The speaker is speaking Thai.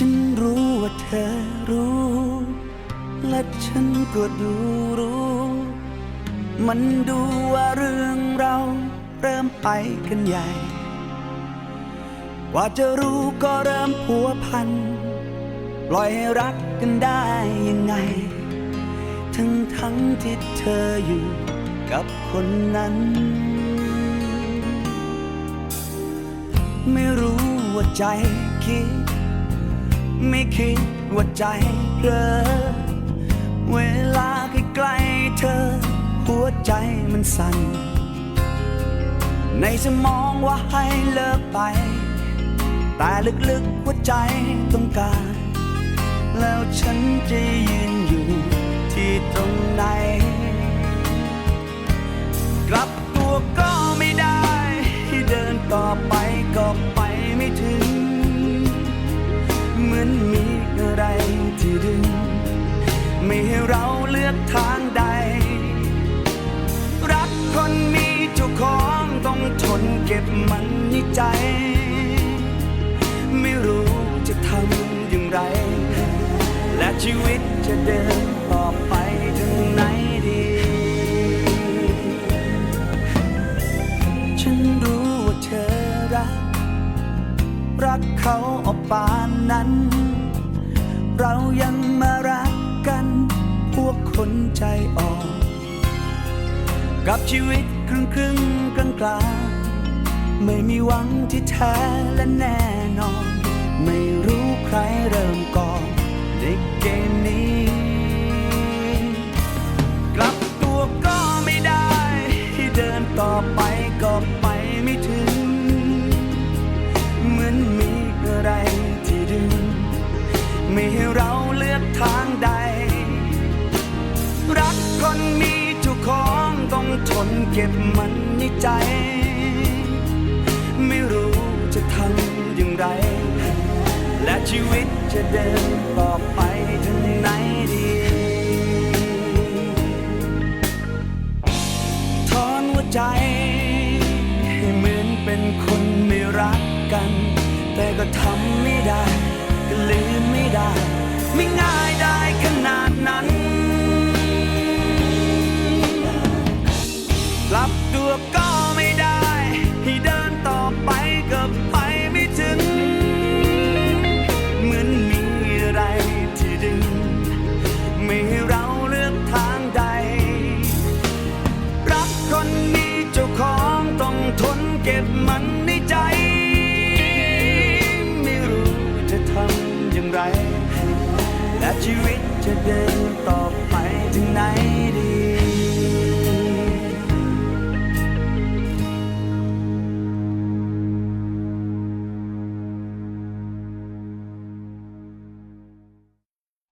ฉันรู้ว่าเธอรู้ และฉันก็ดูรู้ มันดูว่าเรื่องเราเริ่มไปกันใหญ่กว่าจะรู้ก็เริ่มพัวพัน ปล่อยให้รักกันได้ยังไง ทั้งทั้งที่เธออยู่กับคนนั้น ไม่รู้ว่าใจคิด ไม่คิดว่าใจเพลอเวลาใกล้ๆเธอ หัวใจมันสั่น ในสมองว่าให้เลิกไป แต่ลึกๆหัวใจต้องการ แล้วฉันจะยืนอยู่ที่ตรงไหน ของต้องทนเก็บมันในใจ ไม่รู้จะทำอย่างไร และชีวิตจะเดินต่อไปถึงไหนดี ฉันรู้ว่าเธอรัก รักเขาออกปานนั้น เรายังมารักกัน พวกคนใจอ่อนกับชีวิต ครึ่งครึ่งกลางกลางไม่มีหวังที่แท้และแน่นอน ไม่รู้ใครเริ่มก่อนในเกมนี้ กลับตัวก็ไม่ได้ ที่เดินต่อไปก็ไปไม่ถึง เหมือนมีอะไรที่ดึงไม่ให้ ก็บมันในใจ ไม่รู้จะทำอย่างไร และชีวิตจะเดินต่อไปถึงไหนดีถอนหัวใจ ให้เหมือนเป็นคนไม่รักกัน แต่ก็ทำไม่ได้ก็ลืมไม่ได้ ลับก็ไม่ได้ ให้เดินต่อไปก็ไปไม่ถึง เหมือนมีอะไรที่ดึง ไม่ให้เราเลือกทางใด รักคนมีเจ้าของต้องทนเก็บมันในใจ ไม่รู้จะทำอย่างไร และชีวิตจะเดิน